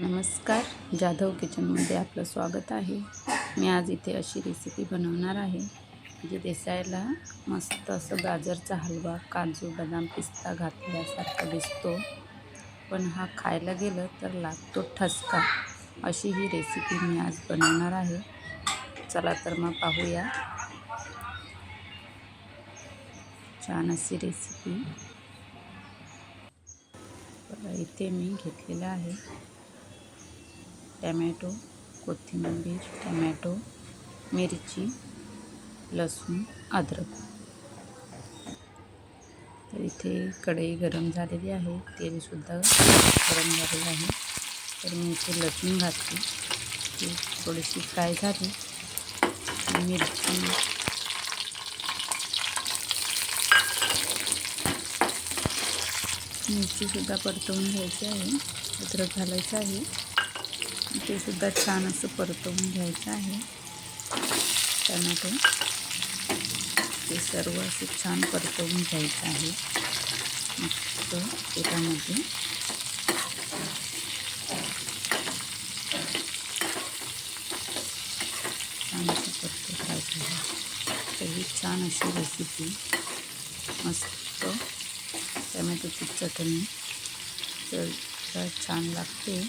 नमस्कार जाधव किचनमध्ये आपलं स्वागत आहे. मी आज इथे अशी रेसिपी बनवणार आहे. म्हणजे जी देसायला मस्त असं गाजरचा हलवा काजू बदाम पिस्ता घातल्यासारखा दिसतो. पण हा खायला गेलं तर लागतो ठसका. अशी ही रेसिपी मी आज बनवणार आहे. चला तर मग पाहूया. छान अशी रेसिपी इथे मी घेतलेलं आहे. टॅमॅटो कोथिंबीर टॅमॅटो मिरची लसूण अद्रक. तर इथे कढई गरम झालेली आहे तेलसुद्धा गरम झालेलं आहे. तर मी इथे लसूण घातली. ती थोडीशी फ्राय झाली. मिरची. मिरचीसुद्धा परतवून घ्यायची आहे. अद्रक घालायचं आहे. ते सुद्धा छान असं परतवून घ्यायचं आहे. टमॅटो. ते सर्व असं छान परतवून घ्यायचं आहे. मस्त तेलामध्ये छान असं परतवून घ्यायचं आहे. तर ही छान अशी रेसिपी मस्त टमॅटोची चटणी. तर छान लागते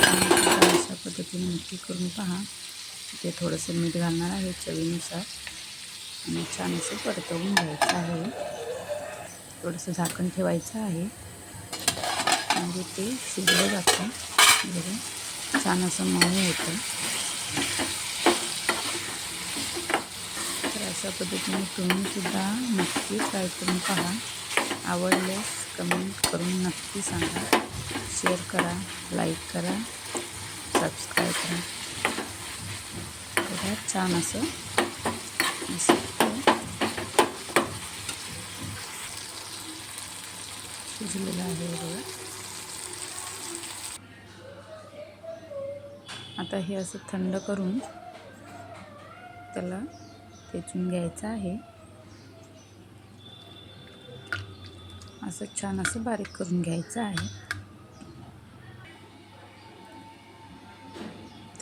अशा पद्धतीने नक्की करून पहा. इथे थोडंसं मीठ घालणार आहे चवीनुसार. आणि छान असं परतवून घ्यायचं आहे. थोडंसं झाकण ठेवायचं आहे. म्हणजे ते शिजलं जातं. बरं छान असं मऊ होतं. तर अशा पद्धतीने तुम्हीसुद्धा नक्की ट्राय करून पहा. आवडल्यास कमेंट करून नक्की सांगा. शेअर करा लाईक करा. सबस्क्राईब करा बघा छान असं. शिजलेलं आहे बघा. आता हे असं थंड करून त्याला ठेचून घ्यायचं आहे. असं छान असं बारीक करून घ्यायचं आहे.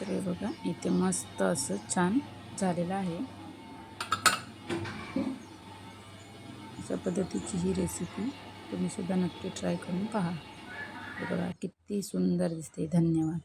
तर हे बघा इथे मस्त असं छान झालेलं आहे. अशा पद्धतीची ही रेसिपी तुम्हीसुद्धा नक्की ट्राय करून पहा. बघा किती सुंदर दिसते. धन्यवाद.